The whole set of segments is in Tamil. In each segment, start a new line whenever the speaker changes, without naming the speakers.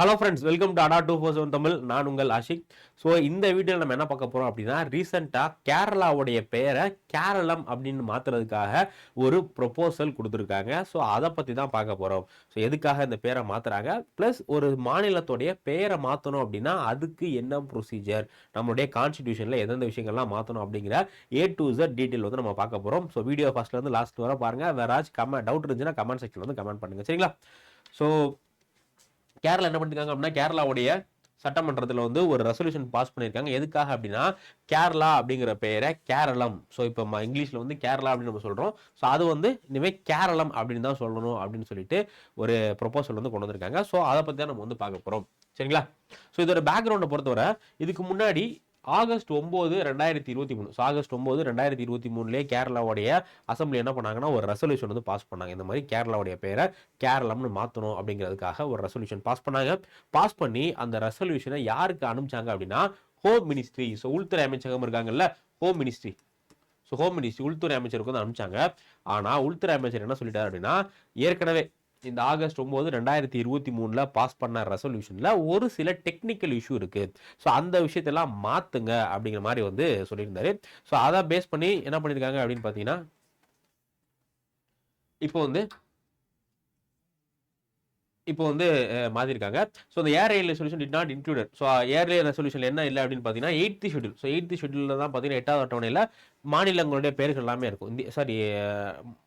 Hello friends welcome to Adda two four seven Tamil. நான் உங்கள் ஆஷிக் ஸோ இந்த வீடியோவில் நம்ம என்ன பார்க்க போகிறோம் அப்படின்னா ரீசெண்டாக கேரளாவுடைய பெயரை கேரளம் அப்படின்னு மாற்றுறதுக்காக ஒரு ப்ரொபோசல் கொடுத்துருக்காங்க. ஸோ அதை பற்றி தான் பார்க்க போகிறோம் ஸோ எதுக்காக இந்த பேரை மாற்றுறாங்க ப்ளஸ் ஒரு மாநிலத்துடைய பெயரை மாற்றணும் அப்படின்னா அதுக்கு என்ன ப்ரொசீஜர் நம்மளுடைய கான்ஸ்டியூஷனில் எந்தெந்த விஷயங்கள்லாம் மாற்றணும் அப்படிங்கிற ஏ டு இசட் டீட்டெயில் வந்து நம்ம பார்க்க போகிறோம் ஸோ வீடியோ ஃபஸ்ட்லேருந்து லாஸ்ட் வர பாருங்கள் வேறாச்சும் கமெண்ட் டவுட் இருந்துச்சுன்னா கமெண்ட் செக்ஷன் வந்து கமெண்ட் பண்ணுங்கள் சரிங்களா? ஸோ கேரளா என்ன பண்ணிருக்காங்க அப்படின்னா கேரளாவுடைய சட்டமன்றத்தில் வந்து ஒரு ரெசல்யூஷன் பாஸ் பண்ணியிருக்காங்க எதுக்காக அப்படின்னா கேரளா அப்படிங்கிற பெயரை கேரளம். ஸோ இப்போ இங்கிலீஷில் வந்து கேரளா அப்படின்னு நம்ம சொல்கிறோம் ஸோ அது வந்து இனிமேல் கேரளம் அப்படின்னு தான் சொல்லணும் அப்படின்னு சொல்லிட்டு ஒரு ப்ரொபோசல் வந்து கொண்டு வந்திருக்காங்க. ஸோ அதை பற்றி தான் நம்ம வந்து பார்க்க போகிறோம் சரிங்களா? ஸோ இதோட பேக்ரவுண்டை பொறுத்தவரை இதுக்கு முன்னாடி ஆகஸ்ட் ஒம்பது ரெண்டாயிரத்தி இருபத்தி மூணு. ஸோ ஆகஸ்ட் ஒம்பது ரெண்டாயிரத்தி இருபத்தி மூணுலேயே கேரளாவுடைய அசம்பிளி என்ன பண்ணாங்கன்னா ஒரு ரெசல்யூஷன் வந்து பாஸ் பண்ணாங்க. இந்த மாதிரி கேரளாவுடைய பேரை கேரளம்னு மாற்றணும் அப்படிங்கிறதுக்காக ஒரு ரெசல்யூஷன் பாஸ் பண்ணாங்க. பாஸ் பண்ணி அந்த ரெசல்யூஷனை யாருக்கு அனுப்பிச்சாங்க அப்படின்னா ஹோம் மினிஸ்ட்ரி ஸோ உள்துறை அமைச்சகம் இருக்காங்கல்ல home ministry so home ministry உள்துறை அமைச்சருக்கு வந்து அனுப்பிச்சாங்க. ஆனால் உள்துறை அமைச்சர் என்ன சொல்லிட்டார் அப்படின்னா ஏற்கனவே இந்த ஆகஸ்ட் ஒம்பது ரெண்டாயிரத்தி இருபத்தி மூணில் பாஸ் பண்ண ரெசல்யூஷனில் ஒரு சில டெக்னிக்கல் இஷ்யூ இருக்குது ஸோ அந்த விஷயத்தெல்லாம் மாற்றுங்க அப்படிங்கிற மாதிரி வந்து சொல்லியிருந்தாரு. ஸோ அதை பேஸ் பண்ணி என்ன பண்ணியிருக்காங்க அப்படின்னு பார்த்தீங்கன்னா இப்போ வந்து இப்போ வந்து மாற்றிருக்காங்க ஸோ அந்த air railway solution did not included so air rail resolution என்ன இல்லை அப்படின்னு பார்த்தீங்கன்னா எயித்து ஷெட்யூல் ஸோ எயித்து ஷெடியூலில் தான் பார்த்தீங்கன்னா எட்டாவது அட்டவணையில் மாநிலங்களுடைய பேர்கள் எல்லாமே இருக்கும். இந்த சாரி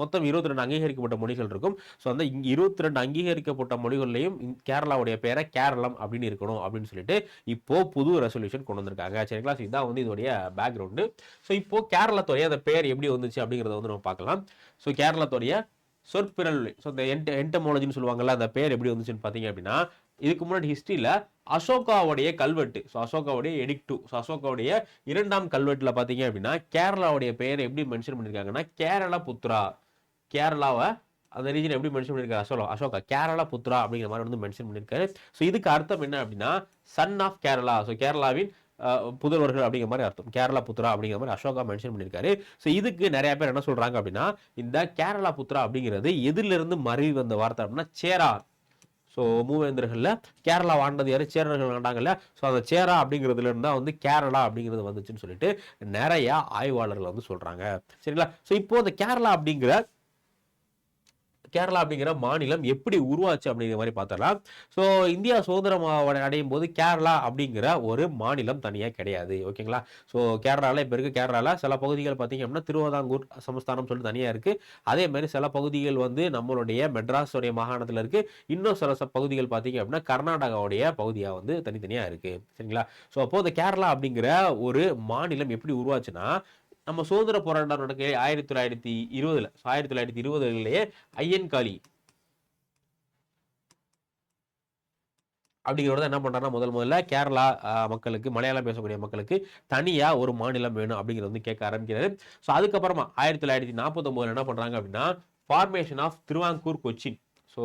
மொத்தம் இருபத்தி ரெண்டு அங்கீகரிக்கப்பட்ட மொழிகள் இருக்கும். ஸோ அந்த இங்கே இருபத்தி ரெண்டு அங்கீகரிக்கப்பட்ட மொழிகள்லையும் கேரளாவுடைய பேரை கேரளம் அப்படின்னு இருக்கணும் அப்படின்னு சொல்லிட்டு இப்போ புது ரெசல்யூஷன் கொண்டு வந்திருக்காங்க. சரிங்களா? ஸோ இதான் வந்து இதோடைய பேக்ரவுண்டு ஸோ இப்போ கேரளத்துடைய அந்த பேர் எப்படி வந்துச்சு அப்படிங்கிறத வந்து நம்ம பார்க்கலாம். ஸோ கேரளத்துடைய சொற்பிரல் ஸோ இந்த என்ட என்டமோலஜின்னு சொல்லுவாங்கல்ல அந்த பேர் எப்படி வந்துச்சுன்னு பார்த்தீங்க அப்படின்னா இதுக்கு முன்னாடி ஹிஸ்ட்ரியில் அசோகாவுடைய கல்வெட்டு ஸோ அசோகாவுடைய எடிக்டு ஸோ அசோகாவுடைய இரண்டாம் கல்வெட்டில் பார்த்தீங்க அப்படின்னா கேரளாவுடைய பெயரை எப்படி மென்ஷன் பண்ணியிருக்காங்கன்னா கேரளா புத்ரா கேரளாவை அந்த ரீஜன் எப்படி மென்ஷன் பண்ணியிருக்காரு அசோலா அசோகா கேரளா புத்ரா அப்படிங்கிற மாதிரி வந்து மென்ஷன் பண்ணியிருக்காரு ஸோ இதுக்கு அர்த்தம் என்ன அப்படின்னா சன் ஆஃப் கேரளா ஸோ கேரளாவின் புதல்வர்கள் அப்படிங்கிற மாதிரி அர்த்தம். கேரளா புத்ரா அப்படிங்கிற மாதிரி அசோகா மென்ஷன் பண்ணியிருக்காரு ஸோ இதுக்கு நிறைய பேர் என்ன சொல்கிறாங்க அப்படின்னா இந்த கேரளா புத்ரா அப்படிங்கிறது எதிலிருந்து மறைவு வந்த வார்த்தை அப்படின்னா சேரா. ஸோ மூவேந்தர்களில் கேரளா வாண்டது யாரும் சேரர்கள் ஆண்டாங்கல்ல ஸோ அந்த சேரா அப்படிங்கிறதுல தான் வந்து கேரளா அப்படிங்கிறது வந்துச்சுன்னு சொல்லிட்டு நிறையா ஆய்வாளர்கள் வந்து சொல்கிறாங்க சரிங்களா? ஸோ இப்போ இந்த கேரளா அப்படிங்கிற கேரளா அப்படிங்கிற மாநிலம் எப்படி உருவாச்சு அப்படிங்கிற மாதிரி பார்த்தலாம் ஸோ இந்தியா சுதந்திரம் அடையும் போது கேரளா அப்படிங்கிற ஒரு மாநிலம் தனியாக கிடையாது. ஓகேங்களா? ஸோ கேரளாவில் இப்போ இருக்குது கேரளாவில் சில பகுதிகள் பார்த்தீங்க அப்படின்னா திருவிதாங்கூர் சமஸ்தானம் சொல்லிட்டு தனியாக இருக்குது அதே மாதிரி சில பகுதிகள் வந்து நம்மளுடைய மெட்ராஸுடைய மாகாணத்தில் இருக்குது இன்னும் சில ச- பகுதிகள் பார்த்தீங்க அப்படின்னா கர்நாடகாவுடைய பகுதியாக வந்து தனித்தனியாக இருக்குது சரிங்களா? ஸோ அப்போது இந்த கேரளா அப்படிங்கிற ஒரு மாநிலம் எப்படி உருவாச்சுன்னா நம்ம சுதந்திர போராட்டம் நடக்க ஆயிரத்தி தொள்ளாயிரத்தி இருபதுல ஆயிரத்தி தொள்ளாயிரத்தி இருபதுலேயே ஐயன்காளி அப்படிங்கிறத என்ன பண்றாருன்னா முதல் முதல்ல கேரளா மக்களுக்கு மலையாளம் பேசக்கூடிய மக்களுக்கு தனியா ஒரு மாநிலம் வேணும் அப்படிங்கிறது வந்து கேட்க ஆரம்பிக்கிறாரு. ஸோ அதுக்கப்புறமா ஆயிரத்தி தொள்ளாயிரத்தி நாற்பத்தொம்போதில் என்ன பண்றாங்க அப்படின்னா formation of Travancore Cochin. So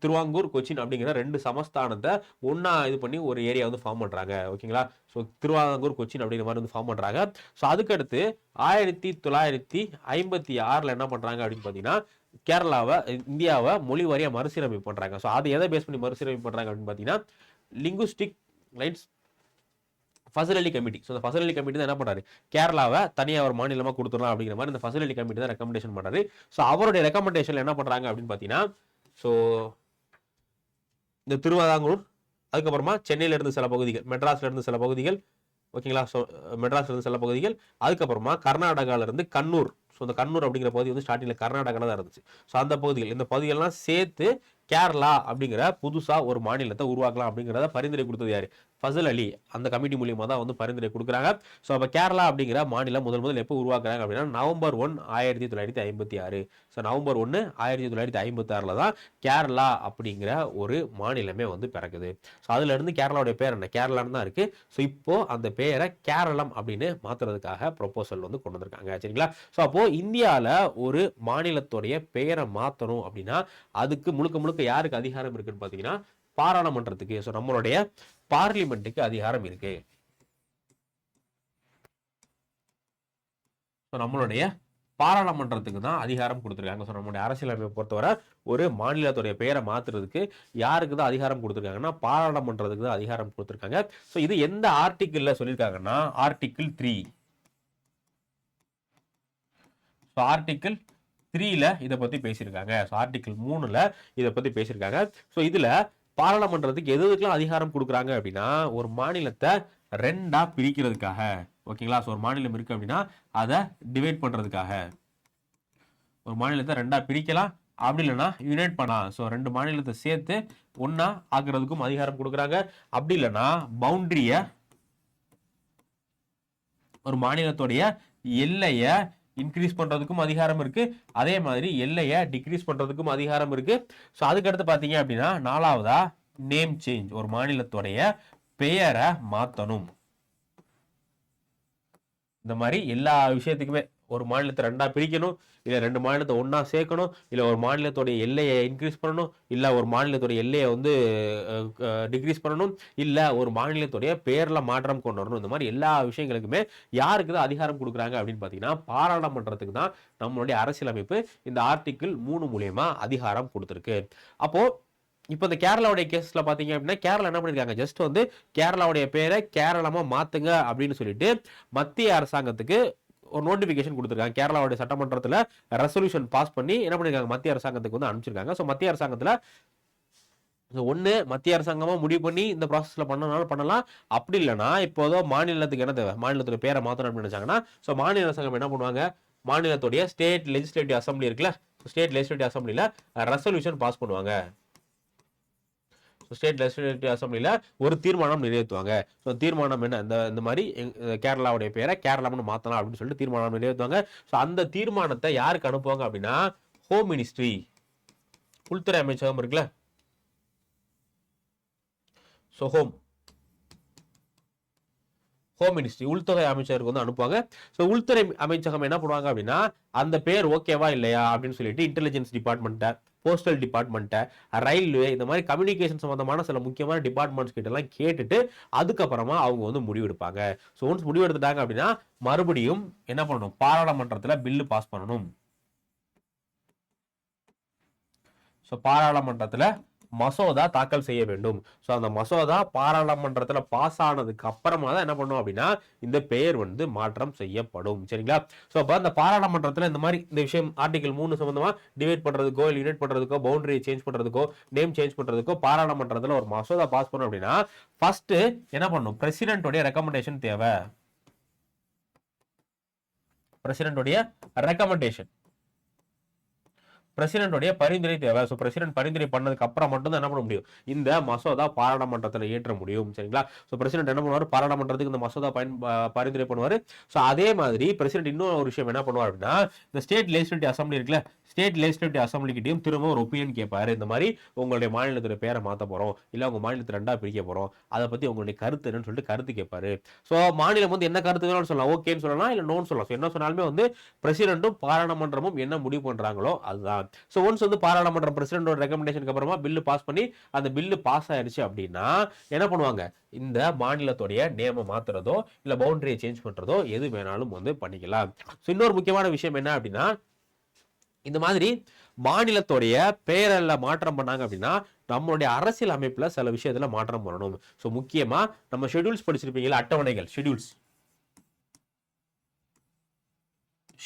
Travancore Cochin அப்படிங்கிற ரெண்டு சமஸ்தானத்தை ஒன்றா இது பண்ணி ஒரு ஏரியா வந்து ஃபார்ம் பண்ணுறாங்க ஓகேங்களா ஸோ திருவாங்கூர் கொச்சின் அப்படிங்கிற மாதிரி வந்து ஃபார்ம் பண்ணுறாங்க ஸோ அதுக்கடுத்து ஆயிரத்தி தொள்ளாயிரத்தி ஐம்பத்தி ஆறில் என்ன பண்ணுறாங்க அப்படின்னு பார்த்தீங்கன்னா கேரளாவை இந்தியாவை மொழி வாரியாக மறுசீரமைப்பு பண்ணுறாங்க ஸோ அதை எதை பேஸ் பண்ணி மறுசீரமைப்பு பண்ணுறாங்க அப்படின்னு பார்த்தீங்கன்னா linguistic lines Fazal committee so அந்த ஃபசல் கமிட்டி தான் என்ன பண்ணுறாரு கேரளாவை தனியாக ஒரு மாநிலமாக கொடுத்துடலாம் அப்படிங்கிற மாதிரி இந்த ஃபசல் கமிட்டி தான் ரெக்கமெண்டேஷன் பண்ணுறாரு ஸோ அவருடைய ரெக்கமெண்டேஷன் என்ன பண்ணுறாங்க அப்படின்னு பார்த்தீங்கன்னா ஸோ இந்த திருவாதாங்கூர் அதுக்கப்புறமா சென்னையிலிருந்து சில பகுதிகள் மெட்ராஸ்லேருந்து சில பகுதிகள் ஓகேங்களா? ஸோ மெட்ராஸ்லேருந்து சில பகுதிகள் அதுக்கப்புறமா கர்நாடகால இருந்து கண்ணூர். ஸோ இந்த கண்ணூர் அப்படிங்கிற பகுதி வந்து ஸ்டார்டிங்கில் கர்நாடகாவில் தான் இருந்துச்சு. ஸோ அந்த பகுதிகள் இந்த பகுதிகள்லாம் சேர்த்து கேரளா அப்படிங்கிற புதுசாக ஒரு மாநிலத்தை உருவாக்கலாம் அப்படிங்கிறத பரிந்துரை கொடுத்தது யார்? ஃபசல் அலி. அந்த கமிட்டி மூலியமாக தான் வந்து பரிந்துரை கொடுக்குறாங்க. ஸோ அப்போ கேரளா அப்படிங்கிற மாநிலம் முதல் முதல் எப்போ உருவாக்குறாங்க அப்படின்னா நவம்பர் ஒன் ஆயிரத்தி தொள்ளாயிரத்தி ஐம்பத்தி ஆறு. ஸோ நவம்பர் ஒன்று ஆயிரத்தி தொள்ளாயிரத்தி ஐம்பத்தி ஆறில் தான் கேரளா அப்படிங்கிற ஒரு மாநிலமே வந்து பிறக்குது. ஸோ அதுலேருந்து கேரளாவுடைய பேர் என்ன? கேரளான்னு தான் இருக்குது ஸோ இப்போ அந்த பேரை கேரளம் அப்படின்னு மாற்றுறதுக்காக ப்ரொபோசல் வந்து கொண்டு வந்திருக்காங்க. சரிங்களா? ஸோ அப்போது இந்தியாவில் ஒரு மாநிலத்துடைய பெயரை மாற்றணும் அப்படின்னா அதுக்கு முழுக்க முழுக்க யாருக்கு அதிகாரம் இருக்குன்னு பார்த்தீங்கன்னா பாராளுமன்றத்துக்கு ஸோ நம்மளுடைய பார்லிமெண்ட்டுக்கு அதிகாரம் இருக்கு. ஸோ நம்மளுடைய பாராளுமன்றத்துக்கு தான் அதிகாரம் கொடுத்துருக்காங்க. ஸோ நம்மளுடைய அரசியலமைப்பை பொறுத்தவரை ஒரு மாநிலத்துடைய பெயரை மாற்றுறதுக்கு யாருக்கு தான் அதிகாரம் கொடுத்துருக்காங்கன்னா பாராளுமன்றத்துக்கு தான் அதிகாரம் கொடுத்துருக்காங்க. ஸோ இது எந்த ஆர்டிக்கிளில் சொல்லியிருக்காங்கன்னா ஆர்டிக்கிள் த்ரீ ஸோ ஆர்டிக்கிள் த்ரீல இதை பத்தி பேசியிருக்காங்க. ஸோ ஆர்டிக்கிள் மூணுல இதை பத்தி பேசியிருக்காங்க. ஸோ இதுல பாராளுமன்றத்துக்கு எது எதுக்கெல்லாம் அதிகாரம் கொடுக்குறாங்க அப்படின்னா ஒரு மாநிலத்தை ரெண்டா பிரிக்கிறதுக்காக. ஓகேங்களா? ஸோ ஒரு மாநிலம் இருக்கு அப்படின்னா அதை டிவைட் பண்றதுக்காக. ஒரு மாநிலத்தை ரெண்டா பிரிக்கலாம். அப்படி இல்லைன்னா யுனைட் பண்ணலாம். ஸோ ரெண்டு மாநிலத்தை சேர்த்து ஒன்னா ஆக்குறதுக்கும் அதிகாரம் கொடுக்குறாங்க. அப்படி இல்லைன்னா பவுண்டரிய ஒரு மாநிலத்துடைய எல்லையை இன்க்ரீஸ் பண்ணுறதுக்கும் அதிகாரம் இருக்குது அதே மாதிரி எல்லையை டிக்ரீஸ் பண்ணுறதுக்கும் அதிகாரம் இருக்குது ஸோ அதுக்கடுத்து பார்த்தீங்க அப்படின்னா நாலாவதா? நேம் சேஞ்ச் ஒரு மாநிலத்துடைய பெயரை மாற்றணும் இந்த மாதிரி எல்லா விஷயத்துக்குமே ஒரு மாநிலத்தை ரெண்டாக பிரிக்கணும் இல்லை ரெண்டு மாநிலத்தை ஒன்றா சேர்க்கணும் இல்லை ஒரு மாநிலத்துடைய எல்லையை இன்க்ரீஸ் பண்ணணும் இல்லை ஒரு மாநிலத்துடைய எல்லையை வந்து டிக்ரீஸ் பண்ணணும் இல்லை ஒரு மாநிலத்துடைய பேரில் மாற்றம் கொண்டு வரணும். இந்த மாதிரி எல்லா விஷயங்களுக்குமே யாருக்கு தான் அதிகாரம் கொடுக்குறாங்க அப்படின்னு பார்த்தீங்கன்னா பாராளுமன்றத்துக்கு தான் நம்மளுடைய அரசியலமைப்பு இந்த ஆர்டிக்கிள் மூணு மூலியமாக அதிகாரம் கொடுத்துருக்கு. அப்போது இப்போ இந்த கேரளாவுடைய கேஸில் பார்த்தீங்க அப்படின்னா கேரளா என்ன பண்ணிருக்காங்க? ஜஸ்ட் வந்து கேரளாவுடைய பேரை கேரளமாக மாற்றுங்க அப்படின்னு சொல்லிட்டு மத்திய அரசாங்கத்துக்கு ஒரு நோட்டிஃபிகேஷன் கொடுத்துருக்காங்க. கேரளாவுடைய சட்டமன்றத்தில் ரெசல்யூஷன் பாஸ் பண்ணி என்ன பண்ணிருக்காங்க? மத்திய அரசாங்கத்துக்கு வந்து அனுப்பிச்சிருக்காங்க. ஸோ மத்திய அரசாங்கத்தில் ஒன்று மத்திய அரசாங்கமாக முடிவு பண்ணி இந்த ப்ராசஸில் பண்ணனாலும் பண்ணலாம். அப்படி இல்லைன்னா இப்போதோ மாநிலத்துக்கு என்ன தேவை? மாநிலத்துடைய பேரை மாற்றணும் அப்படின்னு நினச்சாங்கன்னா ஸோ மாநில அரசாங்கம் என்ன பண்ணுவாங்க? மாநிலத்துடைய ஸ்டேட் லெஜிஸ்லேட்டிவ் அசம்பிளி இருக்குல்ல? ஸ்டேட் லெஜிஸ்லேட்டிவ் அசம்பிளியில் ரெசல்யூஷன் பாஸ் பண்ணுவாங்க. ஸ்டேட் லெஜிஸ்லேட்டிவ் அசம்பிளியில் ஒரு தீர்மானம் நிறைவேற்றுவாங்க ஸோ தீர்மானம் என்ன? இந்த இந்த மாதிரி கேரளாவுடைய பேரை கேரளாம்னு மாற்றலாம் அப்படின்னு சொல்லிட்டு தீர்மானம் நிறைவேற்றுவாங்க ஸோ அந்த தீர்மானத்தை யாருக்கு அனுப்புவாங்க அப்படின்னா ஹோம் மினிஸ்ட்ரி உள்துறை அமைச்சகம் இருக்குல்ல? ஸோ ஹோம் ஹோம் மினிஸ்ட்ரி உள்துறை அமைச்சருக்கு வந்து அனுப்புவாங்க. ஸோ உள்துறை அமைச்சகம் என்ன பண்ணுவாங்க அப்படின்னா அந்த பேர் ஓகேவா இல்லையா அப்படின்னு சொல்லிட்டு இன்டெலிஜென்ஸ் டிபார்ட்மெண்ட்டை போஸ்டல் டிபார்ட்மெண்ட்டை ரயில்வே இந்த மாதிரி கம்யூனிகேஷன் சம்மந்தமான சில முக்கியமான டிபார்ட்மெண்ட்ஸ் கிட்டலாம் கேட்டுட்டு அதுக்கப்புறமா அவங்க வந்து முடிவெடுப்பாங்க ஸோ ஒன்ஸ் முடிவெடுத்துட்டாங்க அப்படின்னா மறுபடியும் என்ன பண்ணணும்? பாராளுமன்றத்தில் பில்லு பாஸ் பண்ணணும். ஸோ பாராளுமன்றத்தில் மசோதா தாக்கல் செய்ய வேண்டும். ஸோ அந்த மசோதா பாராளுமன்றத்தில் பாஸ் ஆனதுக்கு அப்புறமா தான் என்ன பண்ணும் அப்படின்னா இந்த பெயர் வந்து மாற்றம் செய்யப்படும். சரிங்களா? ஸோ அப்போ அந்த பாராளுமன்றத்தில் இந்த மாதிரி இந்த விஷயம் ஆர்டிகல் மூணு சம்பந்தமாக டிவைட் பண்ணுறதுக்கோ இல்லை யூனிட் பண்ணுறதுக்கோ பவுண்டரி சேஞ்ச் பண்ணுறதுக்கோ நேம் சேஞ்ச் பண்ணுறதுக்கோ பாராளுமன்றத்தில் ஒரு மசோதா பாஸ் பண்ணோம் அப்படின்னா ஃபஸ்ட்டு என்ன பண்ணும் பிரசிடென்ட்டோடைய ரெக்கமெண்டேஷன் தேவை. பிரசிடென்ட்டோடைய ரெக்கமெண்டேஷன் பிரசிடென்ட்டோடைய பரிந்துரை தேவை. ஸோ பிரசிடென்ட் பரிந்துரை பண்ணதுக்கு அப்புறம் மட்டும் தான் என்ன பண்ண முடியும்? இந்த மசோதா பாராளுமன்றத்தில் ஏற்ற முடியும். சரிங்களா? ஸோ பிரசிடென்ட் என்ன பண்ணுவார்? பாராளுமன்றத்துக்கு இந்த மசோதா பயன் பரிந்துரை பண்ணுவார். ஸோ அதே மாதிரி பிரசிடென்ட் இன்னும் ஒரு விஷயம் என்ன பண்ணுவார் அப்படின்னா இந்த ஸ்டேட் லெஜிஸ்லேட்டிவ் அசம்பிளி இருக்குல்ல ஸ்டேட் லெஜிஸ்லேட்டிவ் அசம்பிளிக்கிட்டையும் திரும்ப ஒரு ஒப்பீனியன் கேட்பாரு. இந்த மாதிரி உங்களுடைய மாநிலத்துடைய பேரை மாற்ற போகிறோம் இல்லை உங்கள் மாநிலத்தை ரெண்டாக பிரிக்க போகிறோம் அதை பற்றி உங்களுடைய கருத்து என்னன்னு சொல்லிட்டு கருத்து கேட்பாரு. ஸோ மாநிலம் வந்து என்ன கருத்து வேணாலும் சொல்லலாம்? ஓகேன்னு சொல்லலாம்? இல்லை நோன்னு சொல்லலாம்? ஸோ என்ன சொன்னாலுமே வந்து பிரசிடென்ட்டும் பாராளுமன்றமும் என்ன முடிவு பண்ணுறாங்களோ அதுதான். ஸோ ஒன்ஸ் வந்து பாராளுமன்றம் பிரசிடென்டோட ரெக்கமெண்டேஷனுக்கு அப்புறமா பில்லு பாஸ் பண்ணி அந்த பில்லு பாஸ் ஆயிடுச்சு அப்படின்னா என்ன பண்ணுவாங்க? இந்த மாநிலத்துடைய நேமை மாத்துறதோ இல்லை பவுண்டரியை சேஞ்ச் பண்ணுறதோ எது வேணாலும் வந்து பண்ணிக்கலாம். ஸோ இன்னொரு முக்கியமான விஷயம் என்ன அப்படின்னா இந்த மாதிரி மாநிலத்துடைய பெயரில் மாற்றம் பண்ணாங்க அப்படின்னா நம்மளுடைய அரசியல் அமைப்பில் சில விஷயத்தில் மாற்றம் பண்ணணும் ஸோ முக்கியமாக நம்ம ஷெட்யூல்ஸ் படிச்சிருப்பீங்களா அட்டவணைகள் ஷெட்யூல்ஸ்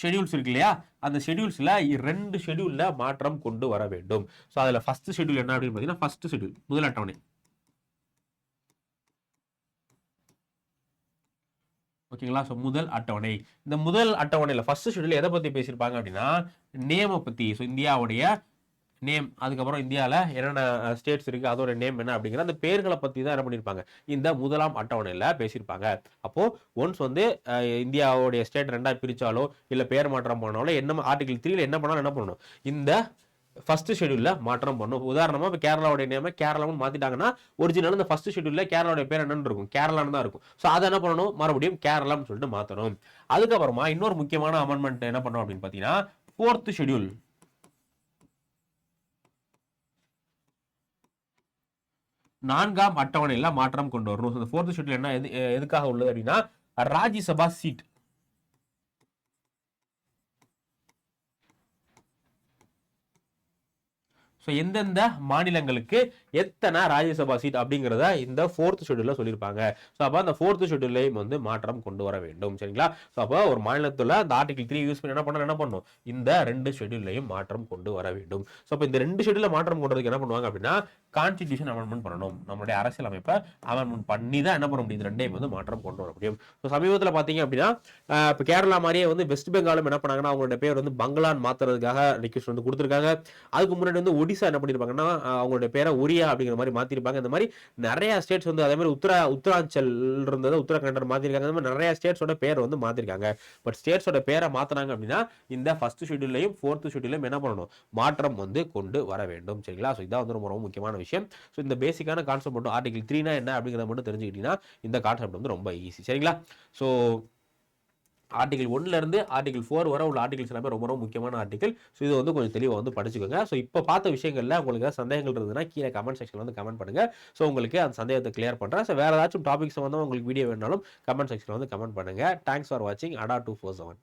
ஷெட்யூல்ஸ் இருக்கு இல்லையா? அந்த ஷெட்யூல்ஸ்ல ரெண்டு ஷெடியூலில் மாற்றம் கொண்டு வர வேண்டும். ஸோ அதுல ஃபஸ்ட் ஷெட்யூல் என்ன அப்படின்னு பார்த்தீங்கன்னா ஃபர்ஸ்ட் ஷெட்யூல் முதல் அட்டவணை. ஓகேங்களா ஸோ முதல் அட்டவணை. இந்த முதல் அட்டவணையில் ஃபர்ஸ்ட் ஷெட்யூல் எதை பற்றி பேசியிருப்பாங்க அப்படின்னா நேமை பற்றி ஸோ இந்தியாவுடைய நேம் அதுக்கப்புறம் இந்தியாவில் என்னென்ன ஸ்டேட்ஸ் இருக்குது அதோட நேம் என்ன அப்படிங்கிற அந்த பேர்களை பற்றி தான் என்ன பண்ணியிருப்பாங்க இந்த முதலாம் அட்டவணையில் பேசியிருப்பாங்க. அப்போது ஒன்ஸ் வந்து இந்தியாவுடைய ஸ்டேட் ரெண்டாக பிரித்தாலோ இல்லை பேர் மாற்றம் பண்ணாலோ என்ன ஆர்டிகல் த்ரீயில் என்ன பண்ணாலும் என்ன பண்ணணும்? இந்த ஃபர்ஸ்ட் ஷெடியூலில் மாற்றம் பண்ணும் உதாரணமாக இப்போ கேரளாவுடைய நேம கேரளாவும் மாற்றிட்டாங்கன்னா ஒரிஜினல் இந்த ஃபர்ஸ்ட் ஷெடியூலில் கேரளாவுடைய பேர் என்னன்னு இருக்கும். கேரளான்னு தான் இருக்கும். ஸோ அதை என்ன பண்ணணும்? மறுபடியும் கேரளான்னு சொல்லிட்டு மாற்றணும் அதுக்கப்புறமா இன்னொரு முக்கியமான அமெண்ட்மெண்ட் என்ன பண்ணணும் அப்படின்னு பார்த்தீங்கன்னா ஃபோர்த் ஷெட்யூல் நான்காம் அட்டவணையில் மாற்றம் கொண்டு வரணும். இந்த ஃபோர்த் ஷெட்யூல் என்ன எது எதுக்காக உள்ளது அப்படின்னா ராஜ்யசபா சீட் ஸோ எந்தெந்த மாநிலங்களுக்கு எத்தனை ராஜ்யசபா சீட் அப்படிங்கிறத இந்த ஃபோர்த் ஷெடியூலில் சொல்லியிருப்பாங்க. ஸோ அப்போ அந்த ஃபோர்த் ஷெடியூல்லையும் வந்து மாற்றம் கொண்டு வர வேண்டும். சரிங்களா? ஸோ அப்போ ஒரு மாநிலத்தில் அந்த ஆர்டிகல் த்ரீ யூஸ் பண்ணி என்ன பண்ண என்ன பண்ணும் இந்த ரெண்டு ஷெட்யூல்லையும் மாற்றம் கொண்டு வர வேண்டும். ஸோ அப்போ இந்த ரெண்டு ஷெடியூலில் மாற்றம் கொண்டதுக்கு என்ன பண்ணுவாங்க அப்படின்னா கான்ஸ்டிடியூஷன் அமெண்ட்மெண்ட் பண்ணணும். நம்மளுடைய அரசியல் அமைப்பை அமெண்ட்மெண்ட் பண்ணி தான் என்ன பண்ண முடியும் ரெண்டையும் வந்து மாற்றம் கொண்டு வர முடியும். ஸோ சமீபத்தில் பார்த்தீங்க அப்படின்னா இப்போ கேரளா மாதிரியே வந்து வெஸ்ட் பெங்காலும் என்ன பண்ணாங்கன்னா அவங்களோட பேர் வந்து பங்களான் மாற்றுறதுக்காக ரிக்வெஸ்ட் வந்து கொடுத்துருக்காங்க. அதுக்கு முன்னாடி வந்து ஒடிசா என்ன பண்ணியிருப்பாங்கன்னா அவங்களுடைய பேரை ஒரியா அப்படிங்கிற மாதிரி மாற்றிருப்பாங்க இந்த மாதிரி நிறைய ஸ்டேட்ஸ் வந்து அதே மாதிரி உத்தரா உத்தராஞ்சல் இருந்தது உத்தரகண்டர் மாற்றிருக்காங்க இந்த மாதிரி நிறைய ஸ்டேட்ஸோட பேர் வந்து மாற்றிருக்காங்க பட் ஸ்டேட்ஸோட பேரை மாற்றினாங்க அப்படின்னா இந்த ஃபர்ஸ்ட் ஷெட்யூல்லையும் ஃபோர்த்து ஷெட்யூலையும் என்ன பண்ணணும்? மாற்றம் வந்து கொண்டு வர வேண்டும். சரிங்களா? ஸோ இதான் வந்து ரொம்ப ரொம்ப முக்கியமான விஷயம். ஸோ இந்த பேசிக்கான கான்செப்ட் மட்டும் ஆர்டிகல் த்ரீனா என்ன அப்படிங்கிறத மட்டும் தெரிஞ்சுக்கிட்டீங்கன்னா இந்த கான்செப்ட் வந்து ரொம்ப ஈஸி சரிங்களா? ஸோ ஆர்டிகல் ஒன்லேருந்து ஆர்டிகல் ஃபோர் வர உள்ள ஆர்டிகல்ஸ் எல்லாமே ரொம்ப ரொம்ப முக்கியமான ஆர்டிகல் ஸோ இது வந்து கொஞ்சம் தெளிவாக வந்து படிச்சுக்கோங்க. ஸோ இப்போ பார்த்த விஷயங்களில் உங்களுக்கு ஏதாவது சந்தேகங்கள் இருந்ததுன்னா கீழே கமெண்ட் செக்ஷனில் வந்து கமெண்ட் பண்ணுங்க. ஸோ உங்களுக்கு அந்த சந்தேகத்தை கிளியர் பண்ணுறேன் ஸோ வேறு ஏதாச்சும் டாபிக்ஸ் வந்து உங்களுக்கு வீடியோ வேணாலும் கமெண்ட் செக்ஷனில் வந்து கமெண்ட் பண்ணுங்க. தேங்க்ஸ் ஃபார் வாட்சிங் அடா டூ ஃபோர் செவன்